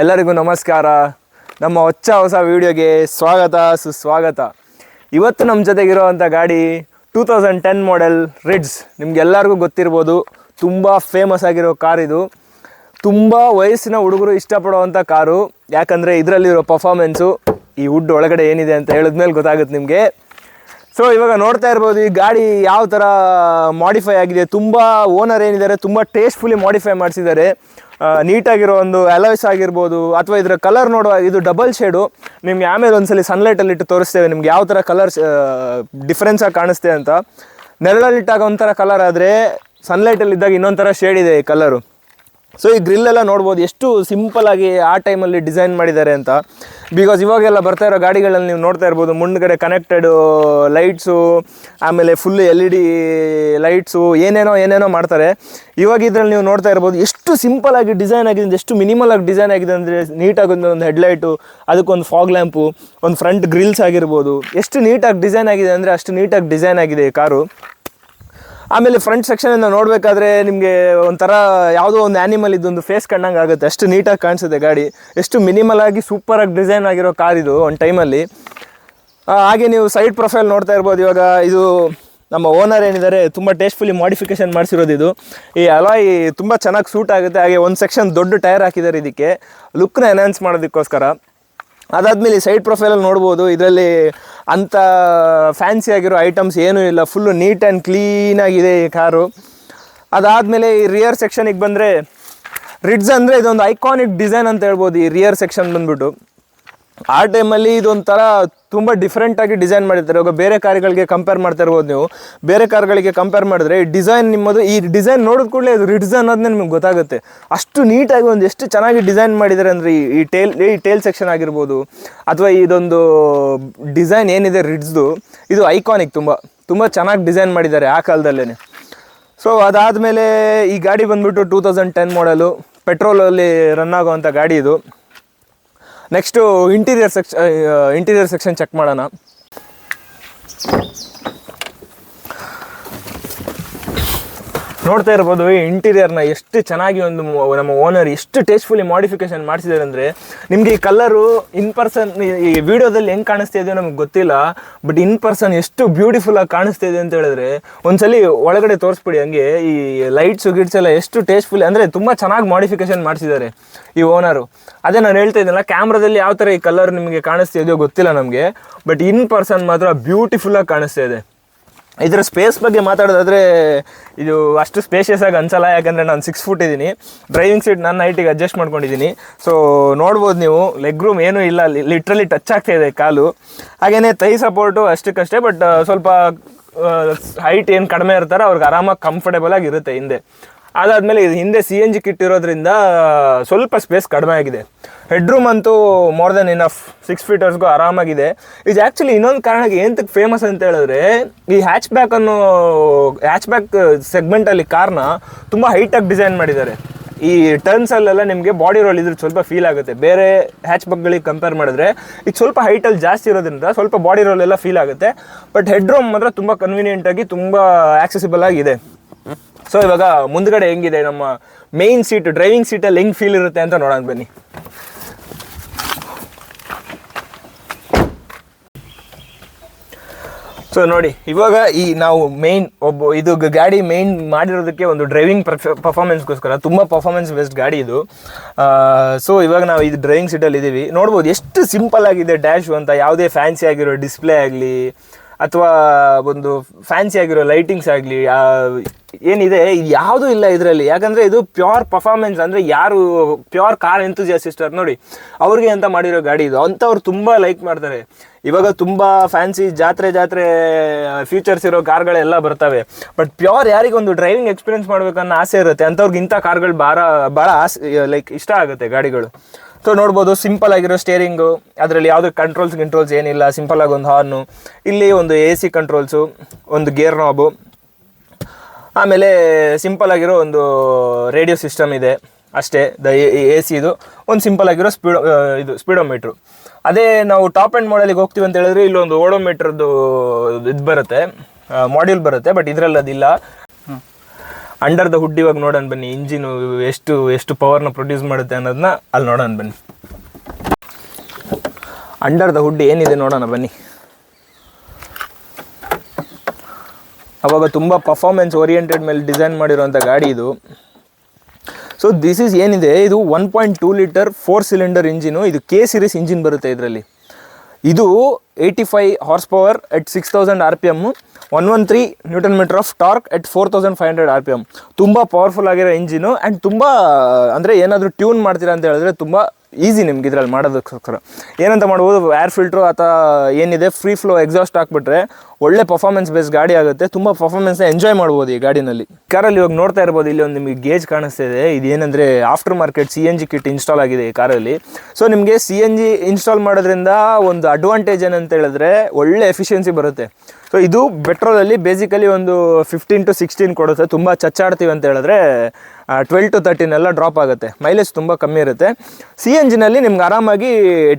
ಎಲ್ಲರಿಗೂ ನಮಸ್ಕಾರ. ನಮ್ಮ ಹೊಚ್ಚ ಹೊಸ ವಿಡಿಯೋಗೆ ಸ್ವಾಗತ, ಸುಸ್ವಾಗತ. ಇವತ್ತು ನಮ್ಮ ಜೊತೆಗಿರುವಂಥ ಗಾಡಿ two thousand ten model Ritz ನಿಮ್ಗೆಲ್ಲರಿಗೂ ಗೊತ್ತಿರ್ಬೋದು, ತುಂಬ ಫೇಮಸ್ ಆಗಿರೋ ಕಾರ್ ಇದು. ತುಂಬ ವಯಸ್ಸಿನ ಹುಡುಗರು ಇಷ್ಟಪಡುವಂಥ ಕಾರು. ಯಾಕಂದರೆ ಇದರಲ್ಲಿರೋ ಪರ್ಫಾರ್ಮೆನ್ಸು ಈ ವುಡ್ ಒಳಗಡೆ ಏನಿದೆ ಅಂತ ಹೇಳಿದ್ಮೇಲೆ ಗೊತ್ತಾಗುತ್ತೆ ನಿಮಗೆ. ಸೊ ಇವಾಗ ನೋಡ್ತಾ ಇರ್ಬೋದು, ಈ ಗಾಡಿ ಯಾವ ಥರ ಮಾಡಿಫೈ ಆಗಿದೆ. ತುಂಬ ಓನರ್ ಏನಿದ್ದಾರೆ, ತುಂಬ ಟೇಸ್ಟ್ಫುಲಿ ಮಾಡಿಫೈ ಮಾಡಿಸಿದ್ದಾರೆ. ನೀಟಾಗಿರೋ ಒಂದು ಅಲೋಯ್ಸ್ ಆಗಿರ್ಬೋದು ಅಥವಾ ಇದರ ಕಲರ್ ನೋಡುವ ಇದು ಡಬಲ್ ಶೇಡು ನಿಮ್ಗೆ ಆಮೇಲೆ ಒಂದ್ಸಲಿ ಸನ್ಲೈಟಲ್ಲಿ ಇಟ್ಟು ತೋರಿಸ್ತೇವೆ. ನಿಮ್ಗೆ ಯಾವ ಥರ ಕಲರ್ ಡಿಫ್ರೆನ್ಸ್ ಆಗಿ ಕಾಣಿಸ್ತೆ ಅಂತ. ನೆರಳಲ್ಲಿಟ್ಟಾಗ ಒಂಥರ ಕಲರ್ ಆದರೆ ಸನ್ಲೈಟಲ್ಲಿ ಇದ್ದಾಗ ಇನ್ನೊಂಥರ ಶೇಡ್ ಇದೆ ಈ ಕಲರು ಸೊ ಈ ಗ್ರಿಲ್ ಎಲ್ಲ ನೋಡ್ಬೋದು. ಎಷ್ಟು ಸಿಂಪಲ್ ಆಗಿ ಆ ಟೈಮಲ್ಲಿ ಡಿಸೈನ್ ಮಾಡಿದ್ದಾರೆ ಅಂತ. ಬಿಕಾಸ್ ಇವಾಗೆಲ್ಲ ಬರ್ತಾ ಇರೋ ಗಾಡಿಗಳಲ್ಲಿ ನೀವು ನೋಡ್ತಾ ಇರ್ಬೋದು, ಮುಂದ್ಗಡೆ ಕನೆಕ್ಟೆಡ್ ಲೈಟ್ಸು ಆಮೇಲೆ full L E D lights ಏನೇನೋ ಏನೇನೋ ಮಾಡ್ತಾರೆ. ಇವಾಗ ಇದರಲ್ಲಿ ನೀವು ನೋಡ್ತಾ ಇರ್ಬೋದು, ಎಷ್ಟು ಸಿಂಪಲ್ ಆಗಿ ಡಿಸೈನ್ ಆಗಿದೆ ಎಷ್ಟು ಮಿನಿಮಲ್ ಆಗಿ ಡಿಸೈನ್ ಆಗಿದೆ ಅಂದರೆ ನೀಟಾಗಿ ಒಂದು ಹೆಡ್ಲೈಟು ಅದಕ್ಕೊಂದು ಫಾಗ್ ಲ್ಯಾಂಪು ಒಂದು ಫ್ರಂಟ್ ಗ್ರಿಲ್ಸ್ ಆಗಿರ್ಬೋದು. ಎಷ್ಟು ನೀಟಾಗಿ ಡಿಸೈನ್ ಆಗಿದೆ ಅಂದರೆ, ಅಷ್ಟು ನೀಟಾಗಿ ಡಿಸೈನ್ ಆಗಿದೆ ಈ ಕಾರು. ಆಮೇಲೆ ಫ್ರಂಟ್ ಸೆಕ್ಷನಿಂದ ನೋಡಬೇಕಾದ್ರೆ ನಿಮಗೆ ಒಂಥರ ಯಾವುದೋ ಒಂದು ಆ್ಯನಿಮಲ್ ಇದೊಂದು ಫೇಸ್ ಕಂಡಂಗೆ ಆಗುತ್ತೆ. ಅಷ್ಟು ನೀಟಾಗಿ ಕಾಣಿಸುತ್ತೆ ಗಾಡಿ. ಎಷ್ಟು ಮಿನಿಮಲ್ ಆಗಿ ಸೂಪರಾಗಿ ಡಿಸೈನ್ ಆಗಿರೋ ಕಾರ್ ಇದು ಒಂದು ಟೈಮಲ್ಲಿ ಹಾಗೆ ನೀವು ಸೈಡ್ ಪ್ರೊಫೈಲ್ ನೋಡ್ತಾ ಇರ್ಬೋದು. ಇವಾಗ ಇದು ನಮ್ಮ ಓನರ್ ಏನಿದ್ದಾರೆ, ತುಂಬ ಟೇಸ್ಟ್ಫುಲಿ ಮಾಡಿಫಿಕೇಶನ್ ಮಾಡಿಸಿರೋದು ಇದು. ಈ ಅಲಾಯ್ ತುಂಬ ಚೆನ್ನಾಗಿ ಸೂಟ್ ಆಗುತ್ತೆ. ಹಾಗೆ ಒಂದು ಸೆಕ್ಷನ್ ದೊಡ್ಡ ಟೈರ್ ಹಾಕಿದ್ದಾರೆ ಇದಕ್ಕೆ. ಲುಕ್ನ ಎನ್ಹಾನ್ಸ್ ಮಾಡೋದಕ್ಕೋಸ್ಕರ. ಅದಾದಮೇಲೆ ಸೈಡ್ ಪ್ರೊಫೈಲಲ್ಲಿ ನೋಡ್ಬೋದು, ಇದರಲ್ಲಿ ಅಂಥ ಫ್ಯಾನ್ಸಿ ಆಗಿರೋ ಐಟಮ್ಸ್ ಏನೂ ಇಲ್ಲ. ಫುಲ್ಲು ನೀಟ್ ಆ್ಯಂಡ್ ಕ್ಲೀನಾಗಿದೆ ಈ ಕಾರು. ಅದಾದಮೇಲೆ ಈ ರಿಯರ್ ಸೆಕ್ಷನಿಗೆ ಬಂದರೆ ರಿಡ್ಸ್ ಅಂದರೆ ಇದೊಂದು ಐಕಾನಿಕ್ ಡಿಸೈನ್ ಅಂತ ಹೇಳ್ಬೋದು ಈ ರಿಯರ್ ಸೆಕ್ಷನ್ ಬಂದ್ಬಿಟ್ಟು. ಆ ಟೈಮಲ್ಲಿ ಇದೊಂಥರ ತುಂಬ ಡಿಫ್ರೆಂಟಾಗಿ ಡಿಸೈನ್ ಮಾಡಿರ್ತಾರೆ. ಇವಾಗ ಬೇರೆ ಕಾರ್ಗಳಿಗೆ ಕಂಪೇರ್ ಮಾಡ್ತಾ ಇರ್ಬೋದು ನೀವು. ಬೇರೆ ಕಾರ್ಗಳಿಗೆ ಕಂಪೇರ್ ಮಾಡಿದ್ರೆ ಈ ಡಿಸೈನ್ ನಿಮ್ಮದು, ಈ ಡಿಸೈನ್ ನೋಡಿದ ಕೂಡಲೇ ಅದು ರಿಡ್ಸ್ ಅನ್ನೋದನ್ನೇ ನಿಮ್ಗೆ ಗೊತ್ತಾಗುತ್ತೆ. ಅಷ್ಟು ನೀಟಾಗಿ ಒಂದು ಎಷ್ಟು ಚೆನ್ನಾಗಿ ಡಿಸೈನ್ ಮಾಡಿದ್ದಾರೆ ಅಂದರೆ ಈ ಟೇಲ್ ಈ ಟೇಲ್ ಸೆಕ್ಷನ್ ಆಗಿರ್ಬೋದು, ಅಥವಾ ಇದೊಂದು ಡಿಸೈನ್ ಏನಿದೆ ರಿಡ್ಸ್ದು ಇದು ಐಕಾನಿಕ್ ತುಂಬ ತುಂಬ ಚೆನ್ನಾಗಿ ಡಿಸೈನ್ ಮಾಡಿದ್ದಾರೆ ಆ ಕಾಲದಲ್ಲೇ ಸೊ ಅದಾದಮೇಲೆ ಈ ಗಾಡಿ ಬಂದ್ಬಿಟ್ಟು ಟೂ ತೌಸಂಡ್ ಟೆನ್ ಮಾಡಲು ಪೆಟ್ರೋಲಲ್ಲಿ ರನ್ ಆಗುವಂಥ ಗಾಡಿ ಇದು. Next interior section interior section check ಮಾಡೋಣ. ನೋಡ್ತಾ ಇರ್ಬೋದು, ಈ ಇಂಟೀರಿಯರ್ನ ಎಷ್ಟು ಚೆನ್ನಾಗಿ ಒಂದು ನಮ್ಮ ಓನರ್ ಎಷ್ಟು ಟೇಸ್ಟ್ಫುಲ್ಲಿ ಮಾಡಿಫಿಕೇಶನ್ ಮಾಡಿಸಿದ್ದಾರೆ ಅಂದರೆ, ನಿಮಗೆ ಈ ಕಲರು ಇನ್ ಪರ್ಸನ್ ಈ ವಿಡಿಯೋದಲ್ಲಿ ಹೆಂಗೆ ಕಾಣಿಸ್ತಾ ಇದೆಯೋ ನಮ್ಗೆ ಗೊತ್ತಿಲ್ಲ ಬಟ್ ಇನ್ ಪರ್ಸನ್ ಎಷ್ಟು ಬ್ಯೂಟಿಫುಲ್ ಆಗಿ ಕಾಣಿಸ್ತಾ ಇದೆ ಅಂತ ಹೇಳಿದ್ರೆ, ಒಂದ್ಸಲಿ ಒಳಗಡೆ ತೋರಿಸ್ಬಿಡಿ ಹಂಗೆ, ಈ ಲೈಟ್ಸು ಗಿಟ್ಸ್ ಎಲ್ಲ ಎಷ್ಟು ಟೇಸ್ಟ್ಫುಲ್ ಅಂದರೆ ತುಂಬ ಚೆನ್ನಾಗಿ ಮಾಡಿಫಿಕೇಶನ್ ಮಾಡಿಸಿದ್ದಾರೆ ಈ ಓನರು ಅದೇ ನಾನು ಹೇಳ್ತಾ ಇದ್ದೀನಲ್ಲ ಕ್ಯಾಮ್ರಾದಲ್ಲಿ ಯಾವ ಥರ ಈ ಕಲರ್ ನಿಮಗೆ ಕಾಣಿಸ್ತಾ ಇದೆಯೋ ಗೊತ್ತಿಲ್ಲ ನಮಗೆ ಬಟ್ ಇನ್ ಪರ್ಸನ್ ಮಾತ್ರ ಬ್ಯೂಟಿಫುಲ್ಲಾಗಿ ಕಾಣಿಸ್ತಾ ಇದೆ. ಇದರ ಸ್ಪೇಸ್ ಬಗ್ಗೆ ಮಾತಾಡೋದಾದ್ರೆ, ಇದು ಅಷ್ಟು ಸ್ಪೇಷಿಯಸ್ ಆಗಿ ಅನ್ಸಲ್ಲ, ಯಾಕಂದರೆ ನಾನು ಸಿಕ್ಸ್ ಫುಟ್ ಇದ್ದೀನಿ. ಡ್ರೈವಿಂಗ್ ಸೀಟ್ ನನ್ನ ಹೈಟಿಗೆ ಅಡ್ಜಸ್ಟ್ ಮಾಡ್ಕೊಂಡಿದ್ದೀನಿ. ಸೊ ನೋಡ್ಬೋದು ನೀವು ಲೆಗ್ ರೂಮ್ ಏನೂ ಇಲ್ಲ ಲಿಟ್ರಲಿ ಟಚ್ ಆಗ್ತಾ ಇದೆ ಕಾಲು. ಹಾಗೆಯೇ ತೈ ಸಪೋರ್ಟು ಅಷ್ಟಕ್ಕಷ್ಟೇ ಬಟ್ ಸ್ವಲ್ಪ ಹೈಟ್ ಏನು ಕಡಿಮೆ ಇರ್ತಾರೆ, ಅವ್ರಿಗೆ ಆರಾಮಾಗಿ ಕಂಫರ್ಟೇಬಲ್ ಆಗಿರುತ್ತೆ ಹಿಂದೆ. ಅದಾದಮೇಲೆ ಇದು ಹಿಂದೆ ಸಿ ಎನ್ ಜಿ ಕಿಟ್ ಇರೋದ್ರಿಂದ ಸ್ವಲ್ಪ ಸ್ಪೇಸ್ ಕಡಿಮೆ ಆಗಿದೆ. ಹೆಡ್ ರೂಮ್ ಅಂತೂ ಮೋರ್ ದೆನ್ ಇನಫ್ ಸಿಕ್ಸ್ ಫೀಟರ್ಸ್ಗೂ ಆರಾಮಾಗಿದೆ. ಇದು ಆ್ಯಕ್ಚುಲಿ ಇನ್ನೊಂದು ಕಾರಣಕ್ಕೆ ಏನಕ್ಕೆ ಫೇಮಸ್ ಅಂತ ಹೇಳಿದ್ರೆ, ಈ ಹ್ಯಾಚ್ ಬ್ಯಾಕ್ ಅನ್ನೋ ಹ್ಯಾಚ್ ಬ್ಯಾಕ್ ಸೆಗ್ಮೆಂಟಲ್ಲಿ ಕಾರ್ನ ತುಂಬ ಹೈಟಾಗಿ ಡಿಸೈನ್ ಮಾಡಿದ್ದಾರೆ. ಈ ಟರ್ನ್ಸಲ್ಲೆಲ್ಲ ನಿಮಗೆ ಬಾಡಿ ರೋಲ್ ಇದ್ರೆ ಸ್ವಲ್ಪ ಫೀಲ್ ಆಗುತ್ತೆ. ಬೇರೆ ಹ್ಯಾಚ್ ಬಗ್ಗಳಿಗೆ ಕಂಪೇರ್ ಮಾಡಿದ್ರೆ, ಇದು ಸ್ವಲ್ಪ ಹೈಟಲ್ಲಿ ಜಾಸ್ತಿ ಇರೋದ್ರಿಂದ ಸ್ವಲ್ಪ ಬಾಡಿ ರೋಲ್ ಎಲ್ಲ ಫೀಲ್ ಆಗುತ್ತೆ. ಬಟ್ ಹೆಡ್ ರೂಮ್ ಮಾತ್ರ ತುಂಬ ಕನ್ವೀನಿಯೆಂಟಾಗಿ ತುಂಬ ಆಕ್ಸೆಸಿಬಲ್ ಆಗಿದೆ. ಸೊ ಇವಾಗ ಮುಂದ್ಗಡೆ ಹೆಂಗಿದೆ? ನಮ್ಮ ಮೇನ್ ಸೀಟ್ ಡ್ರೈವಿಂಗ್ ಸೀಟಲ್ಲಿ ಹೆಂಗ್ ಫೀಲ್ ಇರುತ್ತೆ ಅಂತ ನೋಡೋಣ ಬನ್ನಿ. ಸೊ ನೋಡಿ, ಇವಾಗ ಈ ನಾವು ಮೇನ್ ಒಬ್ಬ, ಇದು ಗಾಡಿ ಮೇನ್ ಮಾಡಿರೋದಕ್ಕೆ ಒಂದು ಡ್ರೈವಿಂಗ್ ಪರ್ಫಾರ್ಮೆನ್ಸ್ಗೋಸ್ಕರ ತುಂಬ ಪರ್ಫಾರ್ಮೆನ್ಸ್ ಬೆಸ್ಟ್ ಗಾಡಿ ಇದು. ಸೊ ಇವಾಗ ನಾವು ಇದು ಡ್ರೈವಿಂಗ್ ಸೀಟಲ್ಲಿ ಇದ್ದೀವಿ ನೋಡ್ಬೋದು, ಎಷ್ಟು ಸಿಂಪಲ್ ಆಗಿದೆ ಡ್ಯಾಶು ಅಂತ, ಯಾವುದೇ ಫ್ಯಾನ್ಸಿ ಆಗಿರೋ ಡಿಸ್ಪ್ಲೇ ಆಗಲಿ ಅಥವಾ ಒಂದು ಫ್ಯಾನ್ಸಿ ಆಗಿರೋ ಲೈಟಿಂಗ್ಸ್ ಆಗಲಿ ಏನಿದೆ, ಇದು ಯಾವುದೂ ಇಲ್ಲ ಇದರಲ್ಲಿ. ಯಾಕಂದರೆ ಇದು ಪ್ಯೂರ್ ಪರ್ಫಾರ್ಮೆನ್ಸ್ ಅಂದರೆ ಯಾರು ಪ್ಯೂರ್ ಕಾರ್ ಎಂತೂಸಿಯಾಸಿಸ್ಟರ್ ನೋಡಿ, ಅವ್ರಿಗೆ ಅಂತ ಮಾಡಿರೋ ಗಾಡಿ ಇದು. ಅಂಥವ್ರು ತುಂಬ ಲೈಕ್ ಮಾಡ್ತಾರೆ. ಇವಾಗ ತುಂಬ ಫ್ಯಾನ್ಸಿ ಜಾತ್ರೆ ಜಾತ್ರೆ ಫ್ಯೂಚರ್ಸ್ ಇರೋ ಕಾರ್ಗಳೆಲ್ಲ ಬರ್ತವೆ. ಬಟ್ ಪ್ಯೂರ್ ಯಾರಿಗೊಂದು ಡ್ರೈವಿಂಗ್ ಎಕ್ಸ್ಪೀರಿಯನ್ಸ್ ಮಾಡ್ಬೇಕನ್ನೋ ಆಸೆ ಇರುತ್ತೆ. ಅಂಥವ್ರಿಗೆ ಇಂಥ ಕಾರ್ಗಳು ಭಾಳ ಭಾಳ ಆಸೆ ಲೈಕ್ ಇಷ್ಟ ಆಗುತ್ತೆ ಗಾಡಿಗಳು. ಸೊ ನೋಡ್ಬೋದು ಸಿಂಪಲ್ ಆಗಿರೋ ಸ್ಟೇರಿಂಗು ಅದರಲ್ಲಿ ಯಾವುದೇ ಕಂಟ್ರೋಲ್ಸ್ ಗಿಂಟ್ರೋಲ್ಸ್ ಏನಿಲ್ಲ ಸಿಂಪಲ್ ಆಗಿ ಒಂದು ಹಾರ್ನು ಇಲ್ಲಿ ಒಂದು ಎ ಸಿ ಕಂಟ್ರೋಲ್ಸು ಒಂದು ಗೇರ್ ನಾಬು ಆಮೇಲೆ ಸಿಂಪಲ್ ಆಗಿರೋ ಒಂದು ರೇಡಿಯೋ ಸಿಸ್ಟಮ್ ಇದೆ, ಅಷ್ಟೇ ದ ಎ ಸಿ ಇದು. ಒಂದು ಸಿಂಪಲ್ ಆಗಿರೋ ಸ್ಪೀಡ್ ಇದು ಸ್ಪೀಡೋಮೀಟ್ರು ಅದೇ ನಾವು ಟಾಪ್ ಆ್ಯಂಡ್ ಮಾಡಲಿಗೆ ಹೋಗ್ತೀವಿ ಅಂತ ಹೇಳಿದ್ರೆ, ಇಲ್ಲೊಂದು ಓಡೋಮೀಟ್ರದ್ದು ಇದು ಬರುತ್ತೆ ಮಾಡ್ಯೂಲ್ ಬರುತ್ತೆ ಬಟ್ ಇದರಲ್ಲಿ ಅದಿಲ್ಲ ಅಂಡರ್ ದ ಹುಡ್ ಇವಾಗ ನೋಡೋಣ ಬನ್ನಿ ಇಂಜಿನ್ ಎಷ್ಟು ಎಷ್ಟು ಪವರ್ನ ಪ್ರೊಡ್ಯೂಸ್ ಮಾಡುತ್ತೆ ಅನ್ನೋದನ್ನ ಅಲ್ಲಿ ನೋಡೋಣ ಬನ್ನಿ. ಅಂಡರ್ ದ ಹುಡ್ ಏನಿದೆ ನೋಡೋಣ ಬನ್ನಿ. ಅವಾಗ ತುಂಬ ಪರ್ಫಾರ್ಮೆನ್ಸ್ ಓರಿಯೆಂಟೆಡ್ ಮೇಲೆ ಡಿಸೈನ್ ಮಾಡಿರೋಂಥ ಗಾಡಿ ಇದು. ಸೊ ದಿಸ್ ಈಸ್ ಏನಿದೆ? ಇದು one point two litre four cylinder engine ಇದು ಕೆ ಸಿರೀಸ್ ಇಂಜಿನ್ ಬರುತ್ತೆ ಇದರಲ್ಲಿ. ಇದು eighty five horsepower at six thousand R P M one one three newton metre of torque at four thousand five hundred R P M ತುಂಬ powerful ಆಗಿರೋ engine and ತುಂಬ, ಅಂದರೆ ಏನಾದರೂ tune ಮಾಡ್ತೀರಾ ಅಂತ ಹೇಳಿದ್ರೆ ತುಂಬ ಈಸಿ ನಿಮ್ಗೆ ಇದ್ರಲ್ಲಿ ಮಾಡೋದಕ್ಕೋಸ್ಕರ. ಏನಂತ ಮಾಡ್ಬೋದು ಏರ್ ಫಿಲ್ಟ್ರು ಅಥವಾ ಏನಿದೆ ಫ್ರೀ ಫ್ಲೋ ಎಕ್ಸಾಸ್ಟ್ ಹಾಕ್ಬಿಟ್ರೆ ಒಳ್ಳೆ ಪರ್ಫಾರ್ಮೆನ್ಸ್ ಬೇಸ್ ಗಾಡಿ ಆಗುತ್ತೆ. ತುಂಬ ಪರ್ಫಾರ್ಮೆನ್ಸ್ನ ಎಂಜಾಯ್ ಮಾಡ್ಬೋದು ಈ ಗಾಡಿನಲ್ಲಿ. ಕಾರಲ್ಲಿ ಇವಾಗ ನೋಡ್ತಾ ಇರ್ಬೋದು, ಇಲ್ಲಿ ಒಂದು ನಿಮಗೆ ಗೇಜ್ ಕಾಣಿಸ್ತಾ ಇದೆ. ಇದೇನಂದರೆ aftermarket C N G kit install ಆಗಿದೆ ಈ ಕಾರಲ್ಲಿ ಸೊ ನಿಮಗೆ ಸಿ ಎನ್ ಜಿ ಇನ್ಸ್ಟಾಲ್ ಮಾಡೋದ್ರಿಂದ ಒಂದು ಅಡ್ವಾಂಟೇಜ್ ಏನಂತ ಹೇಳಿದ್ರೆ ಒಳ್ಳೆ ಎಫಿಷಿಯನ್ಸಿ ಬರುತ್ತೆ. ಸೊ ಇದು ಪೆಟ್ರೋಲಲ್ಲಿ ಬೇಸಿಕಲಿ ಒಂದು ಫಿಫ್ಟೀನ್ ಟು ಸಿಕ್ಸ್ಟೀನ್ ಕೊಡುತ್ತೆ. ತುಂಬ ಚಚ್ಚಾಡ್ತೀವಿ ಅಂತ ಹೇಳಿದ್ರೆ ಟ್ವೆಲ್ ಟು ತರ್ಟೀನ್ ಎಲ್ಲ ಡ್ರಾಪ್ ಆಗುತ್ತೆ. ಮೈಲೇಜ್ ತುಂಬ ಕಮ್ಮಿ ಇರುತ್ತೆ. ಸಿ ಎನ್ ಜಿನಲ್ಲಿ ನಿಮ್ಗೆ ಆರಾಮಾಗಿ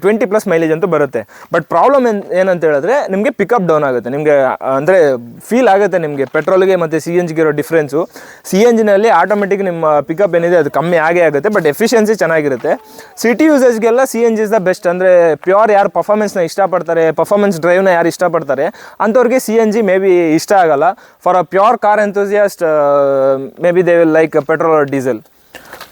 ಟ್ವೆಂಟಿ ಪ್ಲಸ್ ಮೈಲೇಜ್ ಅಂತೂ ಬರುತ್ತೆ. ಬಟ್ ಪ್ರಾಬ್ಲಮ್ ಏನು ಏನಂತ ಹೇಳಿದ್ರೆ, ನಿಮಗೆ ಪಿಕಪ್ ಡೌನ್ ಆಗುತ್ತೆ. ನಿಮಗೆ ಅಂದರೆ ಫೀಲ್ ಆಗುತ್ತೆ ನಿಮಗೆ. ಪೆಟ್ರೋಲ್ಗೆ ಮತ್ತು ಸಿ ಎನ್ ಜಿಗೆ ಇರೋ ಡಿಫ್ರೆನ್ಸು ಸಿ ಎನ್ ಜಿನಲ್ಲಿ ಆಟೋಮೆಟಿಕ್ ನಿಮ್ಮ ಪಿಕಪ್ ಏನಿದೆ ಅದು ಕಮ್ಮಿ ಆಗೇ ಆಗುತ್ತೆ ಬಟ್ ಎಫಿಷಿಯನ್ಸಿ ಚೆನ್ನಾಗಿರುತ್ತೆ. City ಯೂಸೇಜ್ಗೆಲ್ಲ C N G is the best ಅಂದರೆ ಪ್ಯೂರ್ ಯಾರು ಪರ್ಫಾಮೆನ್ಸ್ನ ಇಷ್ಟಪಡ್ತಾರೆ ಪರ್ಫಾಮೆನ್ಸ್ ಡ್ರೈವ್ನ ಯಾರು ಇಷ್ಟಪಡ್ತಾರೆ, ಅಂಥವ್ರಿಗೆ C N G maybe ಇಷ್ಟ ಆಗಲ್ಲ. For a pure car enthusiast maybe they will like petrol diesel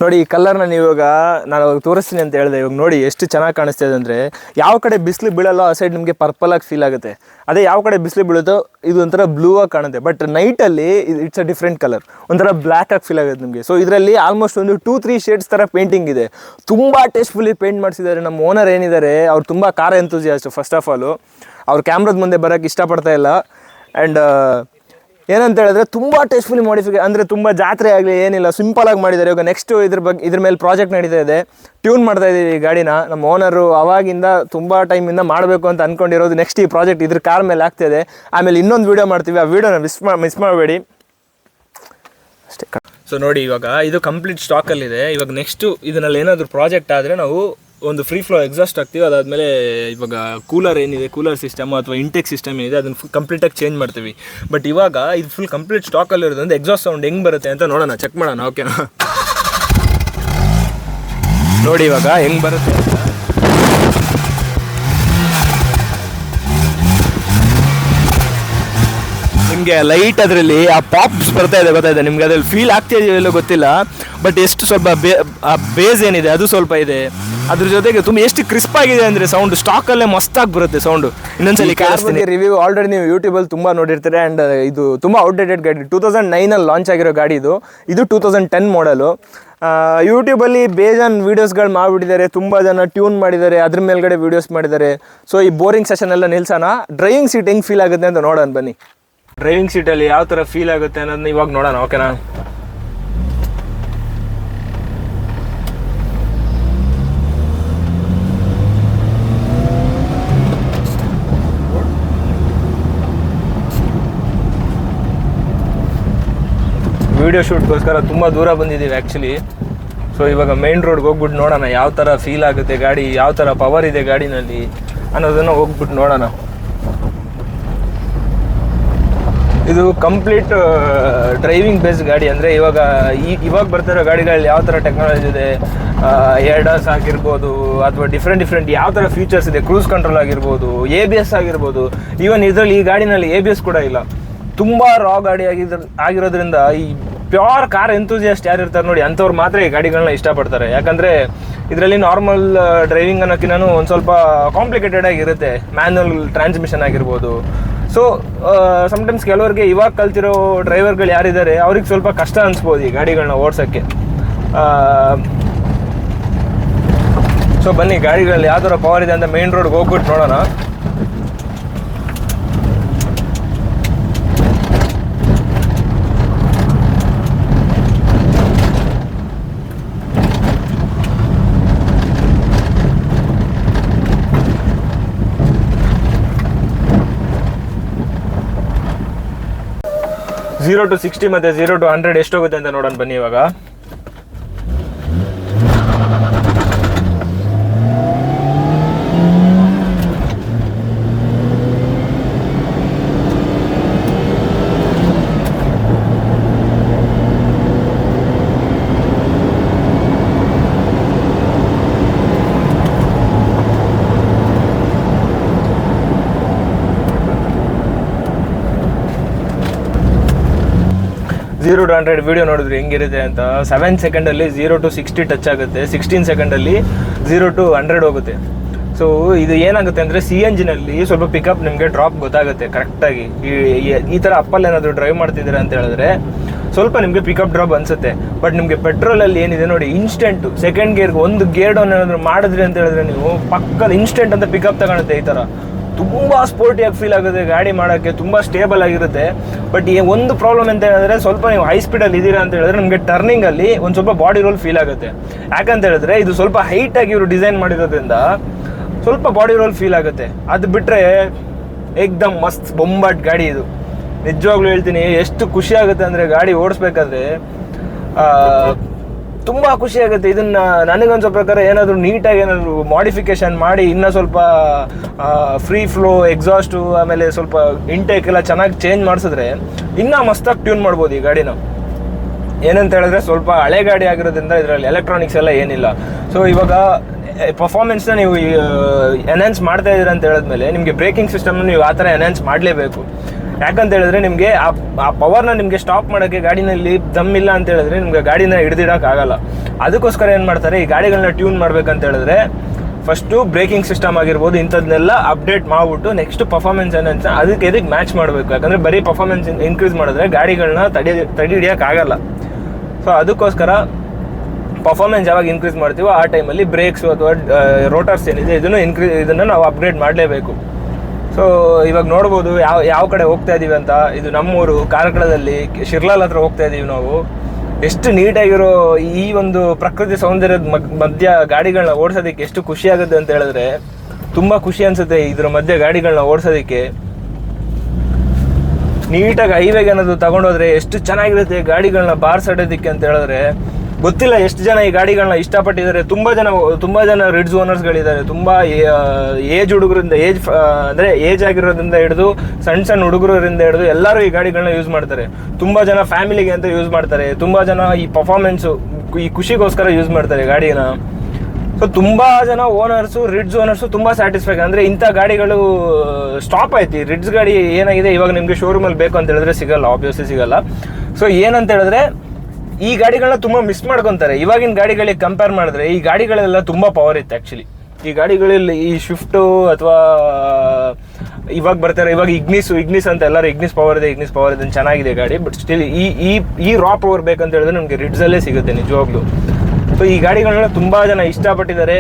ನೋಡಿ, ಈ ಕಲರ್ನ ನೀವು ಇವಾಗ ನಾನು ಅವಾಗ ತೋರಿಸ್ತೀನಿ ಅಂತ ಹೇಳಿದೆ. ಇವಾಗ ನೋಡಿ, ಎಷ್ಟು ಚೆನ್ನಾಗಿ ಕಾಣಿಸ್ತಾ ಇದೆ ಅಂದರೆ, ಯಾವ ಕಡೆ ಬಿಸಿಲು ಬೀಳಲ್ಲೋ ಆ ಸೈಡ್ ನಿಮಗೆ ಪರ್ಪಲ್ ಆಗಿ ಫೀಲ್ ಆಗುತ್ತೆ. ಅದೇ ಯಾವ ಕಡೆ ಬಿಸಿಲು ಬೀಳುತ್ತೋ, ಇದು ಒಂಥರ ಬ್ಲೂ ಆಗಿ ಕಾಣುತ್ತೆ. ಬಟ್ ನೈಟಲ್ಲಿ ಇಟ್ಸ್ ಅ ಡಿಫ್ರೆಂಟ್ ಕಲರ್ ಒಂಥರ ಬ್ಲ್ಯಾಕ್ ಆಗಿ ಫೀಲ್ ಆಗುತ್ತೆ ನಿಮಗೆ. ಸೊ ಇದರಲ್ಲಿ ಆಲ್ಮೋಸ್ಟ್ ಒಂದು ಟೂ ತ್ರೀ ಶೇಡ್ಸ್ ಥರ ಪೇಂಟಿಂಗ್ ಇದೆ. ತುಂಬ ಟೇಸ್ಟ್ಫುಲ್ಲಿ ಪೇಂಟ್ ಮಾಡಿಸಿದ್ದಾರೆ. ನಮ್ಮ ಓನರ್ ಏನಿದ್ದಾರೆ, ಅವ್ರು ತುಂಬ car enthusiast first of all ಅವ್ರು ಕ್ಯಾಮ್ರದ ಮುಂದೆ ಬರೋಕ್ಕೆ ಇಷ್ಟಪಡ್ತಾ ಇಲ್ಲ. ಆ್ಯಂಡ್ ಏನಂತ ಹೇಳಿದ್ರೆ ತುಂಬ ಟೇಸ್ಟ್ಫುಲ್ ಮಾಡಿಫಿಕೇ ಅಂದರೆ ತುಂಬ ಜಾತ್ರೆ ಆಗಲಿ, ಏನಿಲ್ಲ ಸಿಂಪಲಾಗಿ ಮಾಡಿದ್ದಾರೆ. ಇವಾಗ ನೆಕ್ಸ್ಟ್ ಇದ್ರ ಬಗ್ಗೆ ಇದ್ರ ಮೇಲೆ ಪ್ರಾಜೆಕ್ಟ್ ನಡೀತಾ ಇದೆ. ಟ್ಯೂನ್ ಮಾಡ್ತಾ ಇದ್ದೀವಿ ಈ ಗಾಡಿನ. ನಮ್ಮ ಓನರು ಅವಾಗಿಂದ ತುಂಬ ಟೈಮಿಂದ ಮಾಡಬೇಕು ಅಂತ ಅಂದ್ಕೊಂಡಿರೋದು ನೆಕ್ಸ್ಟ್ ಈ ಪ್ರಾಜೆಕ್ಟ್ ಇದ್ರ ಕಾರ್ ಮೇಲೆ ಆಗ್ತಿದೆ ಆಮೇಲೆ ಇನ್ನೊಂದು ವೀಡಿಯೋ ಮಾಡ್ತೀವಿ. ಆ ವೀಡಿಯೋನ ಮಿಸ್ ಮಿಸ್ ಮಾಡಬೇಡಿ. ಅಷ್ಟೇ ಸೊ ನೋಡಿ, ಇವಾಗ ಇದು ಕಂಪ್ಲೀಟ್ ಸ್ಟಾಕಲ್ಲಿದೆ ಇವಾಗ ನೆಕ್ಸ್ಟು ಇದರಲ್ಲಿ ಏನಾದರೂ ಪ್ರಾಜೆಕ್ಟ್ ಆದರೆ ನಾವು ಒಂದು ಫ್ರೀ ಫ್ಲೋ ಎಕ್ಸಾಸ್ಟ್ ಆಗ್ತೀವಿ ಅದಾದಮೇಲೆ ಇವಾಗ ಕೂಲರ್ ಏನಿದೆ ಕೂಲರ್ ಸಿಸ್ಟಮ್ ಅಥವಾ ಇಂಟೆಕ್ ಸಿಸ್ಟಮ್ ಏನಿದೆ, ಅದನ್ನು ಫುಲ್ ಕಂಪ್ಲೀಟಾಗಿ ಚೇಂಜ್ ಮಾಡ್ತೀವಿ. ಬಟ್ ಇವಾಗ ಇದು ಫುಲ್ ಕಂಪ್ಲೀಟ್ ಸ್ಟಾಕಲ್ಲಿ ಇರೋದ್ರಿಂದ ಎಕ್ಸಾಸ್ಟ್ ಸೌಂಡ್ ಹೆಂಗೆ ಬರುತ್ತೆ ಅಂತ ನೋಡೋಣ ಚೆಕ್ ಮಾಡೋಣ ಓಕೆನಾ ನೋಡಿ ಇವಾಗ ಹೆಂಗೆ ಬರುತ್ತೆ. ನಿಮಗೆ ಲೈಟ್ ಅದರಲ್ಲಿ ಆ ಪಾಪ್ಸ್ ಬರ್ತಾ ಇದೆ ಗೊತ್ತಾಯಿದೆ ನಿಮ್ಗೆ ಅದ್ರಲ್ಲಿ ಫೀಲ್ ಆಗ್ತಿದೆಯೋ ಇಲ್ಲೋ ಗೊತ್ತಿಲ್ಲ. ಬಟ್ ಎಷ್ಟು ಸ್ವಲ್ಪ ಬೇ ಆ ಬೇಸ್ ಏನಿದೆ ಅದು ಸ್ವಲ್ಪ ಇದೆ. ಅದ್ರ ಜೊತೆಗೆ ತುಂಬ ಎಷ್ಟು ಕ್ರಿಸ್ಪ್ ಆಗಿದೆ ಅಂದರೆ ಸೌಂಡ್ ಸ್ಟಾಕಲ್ಲೇ ಮಸ್ತಾಗಿ ಬರುತ್ತೆ ಸೌಂಡು ಇನ್ನೊಂದ್ಸಲಿ ಕಾಣಿಸ್ತೀನಿ ರಿವ್ಯೂ ಆಲ್ರೆಡಿ ನೀವು ಯೂಟ್ಯೂಬಲ್ಲಿ ತುಂಬ ನೋಡಿರ್ತೀರಿ ಆ್ಯಂಡ್ ಇದು ತುಂಬ ಔಟ್ಡೇಟೆಡ್ ಗಾಡಿ. ಟೂ ತೌಸಂಡ್ ನೈನಲ್ಲಿ ಲಾಂಚ್ ಆಗಿರೋ ಗಾಡಿ ಇದು. ಇದು ಟೂ ತೌಸಂಡ್ ಟೆನ್ ಮಾಡಲು ಯೂಟ್ಯೂಬಲ್ಲಿ ಬೇಜಾನ್ ವೀಡಿಯೋಸ್ಗಳು ಮಾಡಿಬಿಟ್ಟಿದ್ದಾರೆ. ತುಂಬ ಜನ ಟ್ಯೂನ್ ಮಾಡಿದ್ದಾರೆ ಅದ್ರ ಮೇಲ್ಗಡೆ ವೀಡಿಯೋಸ್ ಮಾಡಿದ್ದಾರೆ. ಸೊ ಈ ಬೋರಿಂಗ್ ಸೆಷನ್ ಎಲ್ಲ ನಿಲ್ಸೋಣ. ಡ್ರೈವಿಂಗ್ ಸೀಟ್ ಹೆಂಗ್ ಫೀಲ್ ಆಗುತ್ತೆ ಅಂತ ನೋಡೋಣ ಬನ್ನಿ. ಡ್ರೈವಿಂಗ್ ಸೀಟಲ್ಲಿ ಯಾವ ಥರ ಫೀಲ್ ಆಗುತ್ತೆ ಅನ್ನೋದನ್ನ ಇವಾಗ ನೋಡೋಣ ಓಕೆನಾ ವಿಡಿಯೋ ಶೂಟ್ಗೋಸ್ಕರ ತುಂಬ ದೂರ ಬಂದಿದ್ದೀವಿ ಆ್ಯಕ್ಚುಲಿ ಸೊ ಇವಾಗ ಮೈನ್ ರೋಡ್ಗೆ ಹೋಗ್ಬಿಟ್ಟು ನೋಡೋಣ, ಯಾವ ಥರ ಫೀಲ್ ಆಗುತ್ತೆ ಗಾಡಿ, ಯಾವ ಥರ ಪವರ್ ಇದೆ ಗಾಡಿನಲ್ಲಿ ಅನ್ನೋದನ್ನು ಹೋಗ್ಬಿಟ್ಟು ನೋಡೋಣ. ಇದು ಕಂಪ್ಲೀಟ್ ಡ್ರೈವಿಂಗ್ ಬೇಸ್ ಗಾಡಿ ಅಂದರೆ ಇವಾಗ ಈ, ಇವಾಗ ಬರ್ತಿರೋ ಗಾಡಿಗಳಲ್ಲಿ ಯಾವ ಥರ ಟೆಕ್ನಾಲಜಿ ಇದೆ? ಏರ್ಡಾಸ್ ಆಗಿರ್ಬೋದು ಅಥವಾ ಡಿಫ್ರೆಂಟ್ ಡಿಫ್ರೆಂಟ್ ಯಾವ ಥರ ಫೀಚರ್ಸ್ ಇದೆ? ಕ್ರೂಸ್ ಕಂಟ್ರೋಲ್ ಆಗಿರ್ಬೋದು ಎ ಬಿ ಎಸ್ ಆಗಿರ್ಬೋದು. ಈವನ್ ಇದರಲ್ಲಿ ಈ ಗಾಡಿನಲ್ಲಿ ಎ ಬಿ ಎಸ್ ಕೂಡ ಇಲ್ಲ. ತುಂಬ ರಾ ಗಾಡಿ ಆಗಿದ್ರ ಆಗಿರೋದ್ರಿಂದ ಈ ಪ್ಯೂರ್ ಕಾರ್ ಎಂತೂಸಿಯಸ್ಟ್ ಯಾರು ಇರ್ತಾರೆ ನೋಡಿ, ಅಂಥವ್ರು ಮಾತ್ರ ಈ ಗಾಡಿಗಳನ್ನ ಇಷ್ಟಪಡ್ತಾರೆ. ಯಾಕಂದರೆ ಇದರಲ್ಲಿ ನಾರ್ಮಲ್ ಡ್ರೈವಿಂಗ್ ಅನ್ನೋಕ್ಕಿಂತ ಒಂದು ಸ್ವಲ್ಪ ಕಾಂಪ್ಲಿಕೇಟೆಡ್ ಆಗಿರುತ್ತೆ ಮ್ಯಾನ್ಯಲ್ ಟ್ರಾನ್ಸ್ಮಿಷನ್ ಆಗಿರ್ಬೋದು. ಸೊ ಸಮ್ಟೈಮ್ಸ್ ಕೆಲವರಿಗೆ ಇವಾಗ ಕಲ್ತಿರೋ ಡ್ರೈವರ್ಗಳು ಯಾರಿದ್ದಾರೆ, ಅವ್ರಿಗೆ ಸ್ವಲ್ಪ ಕಷ್ಟ ಅನಿಸ್ಬೋದು ಈ ಗಾಡಿಗಳನ್ನ ಓಡಿಸೋಕ್ಕೆ. ಸೊ ಬನ್ನಿ, ಗಾಡಿಗಳಲ್ಲಿ ಯಾವ ಥರ ಪವರ್ ಇದೆ ಅಂತ ಮೇನ್ ರೋಡ್ಗೆ ಹೋಗ್ಬಿಟ್ಟು ನೋಡೋಣ. ಝೀರೋ ಟು ಸಿಕ್ಸ್ಟಿ ಮತ್ತೆ ಜೀರೋ ಟು ಹಂಡ್ರೆಡ್ ಎಷ್ಟು ಹೋಗುತ್ತೆ ಅಂತ ನೋಡೋಣ ಬನ್ನಿ ಇವಾಗ. ಝೀರೋ ಟು ಹಂಡ್ರೆಡ್ ವಿಡಿಯೋ ನೋಡಿದ್ರೆ ಹೆಂಗಿರುತ್ತೆ ಅಂತ. ಸೆವೆನ್ ಸೆಕೆಂಡಲ್ಲಿ ಝೀರೋ ಟು ಸಿಕ್ಸ್ಟಿ ಟಚ್ ಆಗುತ್ತೆ. ಸಿಕ್ಸ್ಟೀನ್ ಸೆಕೆಂಡಲ್ಲಿ ಝೀರೋ ಟು ಹಂಡ್ರೆಡ್ ಹೋಗುತ್ತೆ. ಸೊ ಇದು ಏನಾಗುತ್ತೆ ಅಂದರೆ ಸಿ ಎಂಜಿನಲ್ಲಿ ಜಿನಲ್ಲಿ ಸ್ವಲ್ಪ ಪಿಕಪ್ ನಿಮಗೆ ಡ್ರಾಪ್ ಗೊತ್ತಾಗುತ್ತೆ ಕರೆಕ್ಟಾಗಿ ಈ ಥರ ಅಪ್ಪಲ್ಲಿ ಏನಾದರೂ ಡ್ರೈವ್ ಮಾಡ್ತಿದ್ದೀರಾ ಅಂತ ಹೇಳಿದ್ರೆ ಸ್ವಲ್ಪ ನಿಮಗೆ ಪಿಕಪ್ ಡ್ರಾಪ್ ಅನ್ಸುತ್ತೆ. ಬಟ್ ನಿಮಗೆ ಪೆಟ್ರೋಲಲ್ಲಿ ಏನಿದೆ ನೋಡಿ ಇನ್ಸ್ಟೆಂಟು ಸೆಕೆಂಡ್ ಗೇರ್ಗೆ ಒಂದು ಗೇರ್ ಡೌನ್ ಏನಾದರೂ ಮಾಡಿದ್ರಿ ಅಂತ ಹೇಳಿದ್ರೆ ನೀವು ಪಕ್ಕದ ಇನ್ಸ್ಟೆಂಟ್ ಅಂತ ಪಿಕಪ್ ತಗೊಳುತ್ತೆ ಈ ಥರ ತುಂಬ ಸ್ಪೋರ್ಟಿಯಾಗಿ ಫೀಲ್ ಆಗುತ್ತೆ, ಗಾಡಿ ಮಾಡೋಕ್ಕೆ ತುಂಬ ಸ್ಟೇಬಲ್ ಆಗಿರುತ್ತೆ. ಬಟ್ ಈ ಒಂದು ಪ್ರಾಬ್ಲಮ್ ಅಂತ ಹೇಳಿದ್ರೆ ಸ್ವಲ್ಪ ನೀವು ಹೈ ಸ್ಪೀಡಲ್ಲಿ ಇದ್ದೀರಾ ಅಂತ ಹೇಳಿದ್ರೆ ನಿಮಗೆ ಟರ್ನಿಂಗಲ್ಲಿ ಒಂದು ಸ್ವಲ್ಪ ಬಾಡಿ ರೋಲ್ ಫೀಲ್ ಆಗುತ್ತೆ. ಯಾಕಂತ ಹೇಳಿದ್ರೆ ಇದು ಸ್ವಲ್ಪ ಹೈಟಾಗಿ ಇವರು ಡಿಸೈನ್ ಮಾಡಿರೋದ್ರಿಂದ ಸ್ವಲ್ಪ ಬಾಡಿ ರೋಲ್ ಫೀಲ್ ಆಗುತ್ತೆ. ಅದು ಬಿಟ್ಟರೆ ಏಕ್ದಮ್ ಮಸ್ತ್ ಬೊಂಬಾಟ್ ಗಾಡಿ ಇದು. ನಿಜವಾಗ್ಲೂ ಹೇಳ್ತೀನಿ, ಎಷ್ಟು ಖುಷಿ ಆಗುತ್ತೆ ಅಂದರೆ ಗಾಡಿ ಓಡಿಸ್ಬೇಕಾದ್ರೆ ತುಂಬ ಖುಷಿ ಆಗುತ್ತೆ. ಇದನ್ನ ನನಗನ್ಸೋ ಪ್ರಕಾರ ಏನಾದರೂ ನೀಟಾಗಿ ಏನಾದರೂ ಮಾಡಿಫಿಕೇಶನ್ ಮಾಡಿ ಇನ್ನೂ ಸ್ವಲ್ಪ ಫ್ರೀ ಫ್ಲೋ ಎಕ್ಸಾಸ್ಟು ಆಮೇಲೆ ಸ್ವಲ್ಪ ಇಂಟೇಕ್ ಎಲ್ಲ ಚೆನ್ನಾಗಿ ಚೇಂಜ್ ಮಾಡಿಸಿದ್ರೆ ಇನ್ನೂ ಮಸ್ತಾಗಿ ಟ್ಯೂನ್ ಮಾಡ್ಬೋದು ಈ ಗಾಡಿನ. ಏನಂತ ಹೇಳಿದ್ರೆ ಸ್ವಲ್ಪ ಹಳೆ ಗಾಡಿ ಆಗಿರೋದ್ರಿಂದ ಇದರಲ್ಲಿ ಎಲೆಕ್ಟ್ರಾನಿಕ್ಸ್ ಎಲ್ಲ ಏನಿಲ್ಲ. ಸೊ ಇವಾಗ ಪರ್ಫಾರ್ಮೆನ್ಸ್ನ ನೀವು ಎನ್ಹಾನ್ಸ್ ಮಾಡ್ತಾ ಇದ್ದೀರ ಅಂತ ಹೇಳಿದ್ಮೇಲೆ ನಿಮಗೆ ಬ್ರೇಕಿಂಗ್ ಸಿಸ್ಟಮ್ನ ನೀವು ಆ ಥರ ಎನ್ಹಾನ್ಸ್ ಮಾಡಲೇಬೇಕು. ಯಾಕಂತ ಹೇಳಿದ್ರೆ ನಿಮಗೆ ಆ ಆ ಪವರ್ನ ನಿಮಗೆ ಸ್ಟಾಪ್ ಮಾಡೋಕ್ಕೆ ಗಾಡಿನಲ್ಲಿ ದಮ್ ಇಲ್ಲ ಅಂತ ಹೇಳಿದ್ರೆ ನಿಮಗೆ ಗಾಡಿನ ಹಿಡಿದಿಡೋಕ್ಕಾಗಲ್ಲ ಅದಕ್ಕೋಸ್ಕರ ಏನು ಮಾಡ್ತಾರೆ, ಈ ಗಾಡಿಗಳನ್ನ ಟ್ಯೂನ್ ಮಾಡ್ಬೇಕಂತ ಹೇಳಿದ್ರೆ ಫಸ್ಟು ಬ್ರೇಕಿಂಗ್ ಸಿಸ್ಟಮ್ ಆಗಿರ್ಬೋದು ಇಂಥದ್ದನ್ನೆಲ್ಲ ಅಪ್ಡೇಟ್ ಮಾಡ್ಬಿಟ್ಟು ನೆಕ್ಸ್ಟ್ ಪರ್ಫಾರ್ಮೆನ್ಸ್ ಏನಂತ ಅದಕ್ಕೆ ಇದಕ್ಕೆ ಮ್ಯಾಚ್ ಮಾಡಬೇಕು? ಯಾಕಂದರೆ ಬರೀ ಪರ್ಫಾರ್ಮೆನ್ಸ್ ಇನ್ಕ್ರೀಸ್ ಮಾಡಿದ್ರೆ ಗಾಡಿಗಳನ್ನ ತಡಿ ತಡಿ ಹಿಡಿಯೋಕ್ಕಾಗಲ್ಲ ಸೊ ಅದಕ್ಕೋಸ್ಕರ ಪರ್ಫಾರ್ಮೆನ್ಸ್ ಯಾವಾಗ ಇನ್ಕ್ರೀಸ್ ಮಾಡ್ತೀವೋ ಆ ಟೈಮಲ್ಲಿ ಬ್ರೇಕ್ಸು ಅಥವಾ ರೋಟರ್ಸ್ ಏನಿದೆ, ಇದನ್ನು ಇನ್ಕ್ರೀ ಇದನ್ನು ನಾವು ಅಪ್ಗ್ರೇಡ್ ಮಾಡಲೇಬೇಕು. ಸೊ ಇವಾಗ ನೋಡ್ಬೋದು ಯಾವ ಯಾವ ಕಡೆ ಹೋಗ್ತಾ ಇದ್ದೀವಿ ಅಂತ. ಇದು ನಮ್ಮೂರು, ಕಾರ್ಕಳದಲ್ಲಿ, ಶಿರ್ಲಾಲ್ ಹತ್ರ ಹೋಗ್ತಾ ಇದ್ದೀವಿ ನಾವು. ಎಷ್ಟು ನೀಟಾಗಿರೋ ಈ ಒಂದು ಪ್ರಕೃತಿ ಸೌಂದರ್ಯದ ಮಧ್ಯ ಗಾಡಿಗಳನ್ನ ಓಡಿಸೋದಕ್ಕೆ ಎಷ್ಟು ಖುಷಿ ಆಗುತ್ತೆ ಅಂತ ಹೇಳಿದ್ರೆ, ತುಂಬ ಖುಷಿ ಅನಿಸುತ್ತೆ ಇದ್ರ ಮಧ್ಯೆ ಗಾಡಿಗಳನ್ನ ಓಡಿಸೋದಕ್ಕೆ. ನೀಟಾಗಿ ಹೈವೇಗೆ ಅನ್ನೋದು ತಗೊಂಡೋದ್ರೆ ಎಷ್ಟು ಚೆನ್ನಾಗಿರುತ್ತೆ ಗಾಡಿಗಳನ್ನ ಬಾರ್ಸಾಡೋದಕ್ಕೆ ಅಂತ ಹೇಳಿದ್ರೆ ಗೊತ್ತಿಲ್ಲ ಎಷ್ಟು ಜನ ಈ ಗಾಡಿಗಳನ್ನ ಇಷ್ಟಪಟ್ಟಿದ್ದಾರೆ. ತುಂಬ ಜನ ತುಂಬ ಜನ ರಿಡ್ಸ್ ಓನರ್ಸ್ಗಳಿದ್ದಾರೆ ತುಂಬ ಏಜ್ ಹುಡುಗರಿಂದ ಏಜ್ ಅಂದರೆ ಏಜ್ ಆಗಿರೋದ್ರಿಂದ ಹಿಡಿದು, ಸಣ್ಣ ಸಣ್ಣ ಹುಡುಗರಿಂದ ಹಿಡಿದು ಎಲ್ಲರೂ ಈ ಗಾಡಿಗಳನ್ನ ಯೂಸ್ ಮಾಡ್ತಾರೆ. ತುಂಬ ಜನ ಫ್ಯಾಮಿಲಿಗೆ ಅಂತ ಯೂಸ್ ಮಾಡ್ತಾರೆ. ತುಂಬ ಜನ ಈ ಪರ್ಫಾರ್ಮೆನ್ಸು ಈ ಖುಷಿಗೋಸ್ಕರ ಯೂಸ್ ಮಾಡ್ತಾರೆ ಗಾಡಿನ. ಸೊ ತುಂಬಾ ಜನ ಓನರ್ಸು ರಿಡ್ಸ್ ಓನರ್ಸು ತುಂಬಾ ಸ್ಯಾಟಿಸ್ಫೈ ಅಂದ್ರೆ ಇಂಥ ಗಾಡಿಗಳು ಸ್ಟಾಪ್ ಆಯ್ತು. ರಿಡ್ಸ್ ಗಾಡಿ ಏನಾಗಿದೆ? ಇವಾಗ ನಿಮಗೆ ಶೋರೂಮಲ್ಲಿ ಬೇಕು ಅಂತ ಹೇಳಿದ್ರೆ ಸಿಗಲ್ಲ. ಆಬ್ವಿಯಸ್ಲಿ ಸಿಗಲ್ಲ. ಸೊ ಏನಂತ ಹೇಳಿದ್ರೆ ಈ ಗಾಡಿಗಳನ್ನ ತುಂಬಾ ಮಿಸ್ ಮಾಡ್ಕೊಂತಾರೆ. ಇವಾಗಿನ ಗಾಡಿಗಳಿಗೆ ಕಂಪೇರ್ ಮಾಡಿದ್ರೆ ಈ ಗಾಡಿಗಳೆಲ್ಲ ತುಂಬಾ ಪವರ್ ಇತ್ತು ಆಕ್ಚುಲಿ ಈ ಗಾಡಿಗಳಲ್ಲಿ ಈ ಶಿಫ್ಟು ಅಥವಾ ಇವಾಗ ಬರ್ತಾರೆ, ಇವಾಗ ಇಗ್ನಿಸ್ ಇಗ್ನಿಸ್ ಅಂತ ಎಲ್ಲರೂ ಇಗ್ನಿಸ್ ಪವರ್ ಇದೆ ಇಗ್ನಿಸ್ ಪವರ್ ಇದೆ ಚೆನ್ನಾಗಿದೆ ಗಾಡಿ ಬಟ್ ಸ್ಟಿಲ್ ಈ ಈ ಈ ರಾ ಪವರ್ ಬೇಕಂತ ಹೇಳಿದ್ರೆ ನಮಗೆ ರಿಡ್ಸಲ್ಲೇ ಸಿಗುತ್ತೆ ನಿಜವಾಗ್ಲೂ. ಸೊ ಈ ಗಾಡಿಗಳನ್ನ ತುಂಬಾ ಜನ ಇಷ್ಟಪಟ್ಟಿದ್ದಾರೆ.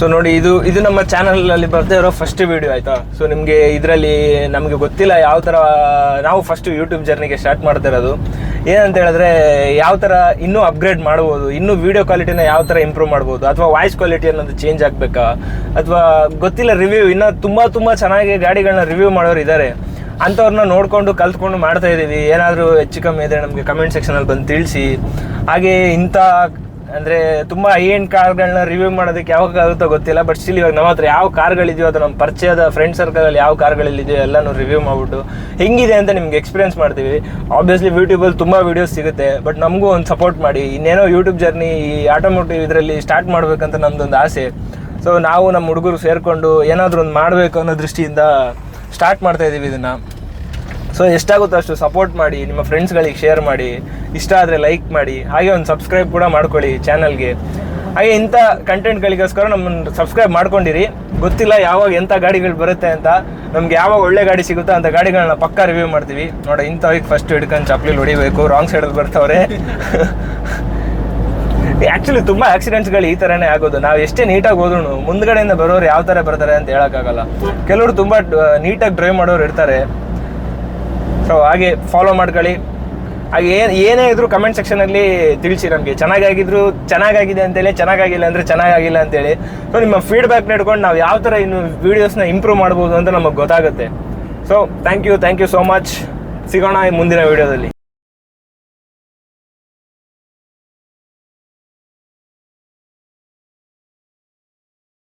ಸೊ ನೋಡಿ, ಇದು ಇದು ನಮ್ಮ ಚಾನಲಲ್ಲಿ ಬರ್ತಾ ಇರೋ ಫಸ್ಟ್ ವಿಡಿಯೋ ಆಯ್ತಾ? ಸೊ ನಿಮಗೆ ಇದರಲ್ಲಿ ನಮಗೆ ಗೊತ್ತಿಲ್ಲ ಯಾವ ಥರ ನಾವು ಫಸ್ಟ್ ಯೂಟ್ಯೂಬ್ ಜರ್ನಿಗೆ ಸ್ಟಾರ್ಟ್ ಮಾಡ್ತಾ ಇರೋದು. ಏನಂತ ಹೇಳಿದ್ರೆ, ಯಾವ ಥರ ಇನ್ನೂ ಅಪ್ಗ್ರೇಡ್ ಮಾಡ್ಬೋದು, ಇನ್ನೂ ವಿಡಿಯೋ ಕ್ವಾಲಿಟಿನ ಯಾವ ಥರ ಇಂಪ್ರೂವ್ ಮಾಡ್ಬೋದು, ಅಥವಾ ವಾಯ್ಸ್ ಕ್ವಾಲಿಟಿ ಅನ್ನೋದು ಚೇಂಜ್ ಆಗಬೇಕಾ? ಅಥವಾ ಗೊತ್ತಿಲ್ಲ ರಿವ್ಯೂ ಇನ್ನೂ ತುಂಬ ತುಂಬ ಚೆನ್ನಾಗಿ ಗಾಡಿಗಳನ್ನ ರಿವ್ಯೂ ಮಾಡೋರು ಇದ್ದಾರೆ ಅಂಥವ್ರನ್ನ ನೋಡಿಕೊಂಡು, ಕಲ್ತ್ಕೊಂಡು ಮಾಡ್ತಾ ಇದ್ದೀವಿ ಏನಾದರೂ ಹೆಚ್ಚು ಕಮ್ಮಿ ಇದ್ರೆ ನಮಗೆ ಕಮೆಂಟ್ ಸೆಕ್ಷನಲ್ಲಿ ಬಂದು ತಿಳಿಸಿ. ಹಾಗೆ ಇಂಥ ಅಂದರೆ ತುಂಬಾ ಹೈ ಎಂಡ್ ಕಾರ್ಗಳನ್ನ ರಿವ್ಯೂ ಮಾಡೋದಕ್ಕೆ ಯಾವಾಗ ಆಗುತ್ತೋ ಗೊತ್ತಿಲ್ಲ ಬಟ್ ಸ್ಟಿಲ್ ಇವಾಗ ನಮ್ಮ ಹತ್ರ ಯಾವ ಕಾರ್ಗಳಿದೆಯೋ ಅದು ನಮ್ಮ ಪರಿಚಯದ ಫ್ರೆಂಡ್ ಸರ್ಕಲಲ್ಲಿ ಯಾವ ಕಾರ್ಗಳಿದೆಯೋ ಎಲ್ಲನೂ ರಿವ್ಯೂ ಮಾಡ್ಬಿಟ್ಟು ಹೆಂಗಿದೆ ಅಂತ ನಿಮ್ಗೆ ಎಕ್ಸ್ಪೀರಿಯನ್ಸ್ ಮಾಡ್ತೀವಿ. ಆಬ್ವಿಯಸ್ಲಿ ಯೂಟ್ಯೂಬಲ್ಲಿ ತುಂಬ ವೀಡಿಯೋಸ್ ಸಿಗುತ್ತೆ ಬಟ್ ನಮಗೂ ಒಂದು ಸಪೋರ್ಟ್ ಮಾಡಿ. ಇನ್ನೇನೋ ಯೂಟ್ಯೂಬ್ ಜರ್ನಿ ಈ ಆಟೋಮೋಟಿವ್ ಇದರಲ್ಲಿ ಸ್ಟಾರ್ಟ್ ಮಾಡಬೇಕಂತ ನಮ್ದೊಂದು ಆಸೆ. ಸೊ ನಾವು ನಮ್ಮ ಹುಡುಗರು ಸೇರಿಕೊಂಡು ಏನಾದರೂ ಒಂದು ಮಾಡಬೇಕು ಅನ್ನೋ ದೃಷ್ಟಿಯಿಂದ ಸ್ಟಾರ್ಟ್ ಮಾಡ್ತಾ ಇದ್ದೀವಿ ಇದನ್ನು. ಸೊ ಎಷ್ಟಾಗುತ್ತೋ ಅಷ್ಟು ಸಪೋರ್ಟ್ ಮಾಡಿ, ನಿಮ್ಮ ಫ್ರೆಂಡ್ಸ್ಗಳಿಗೆ ಶೇರ್ ಮಾಡಿ, ಇಷ್ಟ ಆದರೆ ಲೈಕ್ ಮಾಡಿ, ಹಾಗೆ ಒಂದು ಸಬ್ಸ್ಕ್ರೈಬ್ ಕೂಡ ಮಾಡ್ಕೊಳ್ಳಿ ಚಾನಲ್ಗೆ ಹಾಗೆ ಇಂಥ ಕಂಟೆಂಟ್ಗಳಿಗೋಸ್ಕರ ನಮ್ಮನ್ನು ಸಬ್ಸ್ಕ್ರೈಬ್ ಮಾಡ್ಕೊಂಡಿರಿ. ಗೊತ್ತಿಲ್ಲ ಯಾವಾಗ ಎಂಥ ಗಾಡಿಗಳು ಬರುತ್ತೆ ಅಂತ, ನಮ್ಗೆ ಯಾವಾಗ ಒಳ್ಳೆ ಗಾಡಿ ಸಿಗುತ್ತೋ ಅಂತ ಗಾಡಿಗಳನ್ನ ಪಕ್ಕ ರಿವ್ಯೂ ಮಾಡ್ತೀವಿ. ನೋಡಿ ಇಂಥವ್ರಿಗೆ ಫಸ್ಟ್ ಹಿಡ್ಕೊಂಡು ಚಪ್ಲಿ ಹೊಡಿಬೇಕು ರಾಂಗ್ ಸೈಡಲ್ಲಿ ಬರ್ತವ್ರೆ. ಆ್ಯಕ್ಚುಲಿ ತುಂಬ ಆಕ್ಸಿಡೆಂಟ್ಸ್ಗಳು ಈ ಥರನೇ ಆಗೋದು. ನಾವು ಎಷ್ಟೇ ನೀಟಾಗಿ ಹೋದ್ರು ಮುಂದ್ಗಡೆಯಿಂದ ಬರೋರು ಯಾವ ಥರ ಬರ್ತಾರೆ ಅಂತ ಹೇಳೋಕ್ಕಾಗಲ್ಲ. ಕೆಲವರು ತುಂಬ ನೀಟಾಗಿ ಡ್ರೈವ್ ಮಾಡೋರು ಇರ್ತಾರೆ. ಸೊ ಹಾಗೆ ಫಾಲೋ ಮಾಡ್ಕೊಳ್ಳಿ. ಹಾಗೆ ಏನು ಏನೇ ಇದ್ರು ಕಮೆಂಟ್ ಸೆಕ್ಷನಲ್ಲಿ ತಿಳಿಸಿ ನಮಗೆ. ಚೆನ್ನಾಗಾಗಿದ್ರು ಚೆನ್ನಾಗಾಗಿದೆ ಅಂತೇಳಿ, ಚೆನ್ನಾಗಾಗಿಲ್ಲ ಅಂದರೆ ಚೆನ್ನಾಗಾಗಿಲ್ಲ ಅಂತೇಳಿ. ಸೊ ನಿಮ್ಮ ಫೀಡ್ಬ್ಯಾಕ್ ನೆಡ್ಕೊಂಡು ನಾವು ಯಾವ ಥರ ಇನ್ನು ವೀಡಿಯೋಸ್ನ ಇಂಪ್ರೂವ್ ಮಾಡ್ಬೋದು ಅಂತ ನಮಗೆ ಗೊತ್ತಾಗುತ್ತೆ. So thank you thank you so much ಸಿಗೋಣ ಮುಂದಿನ ವೀಡಿಯೋದಲ್ಲಿ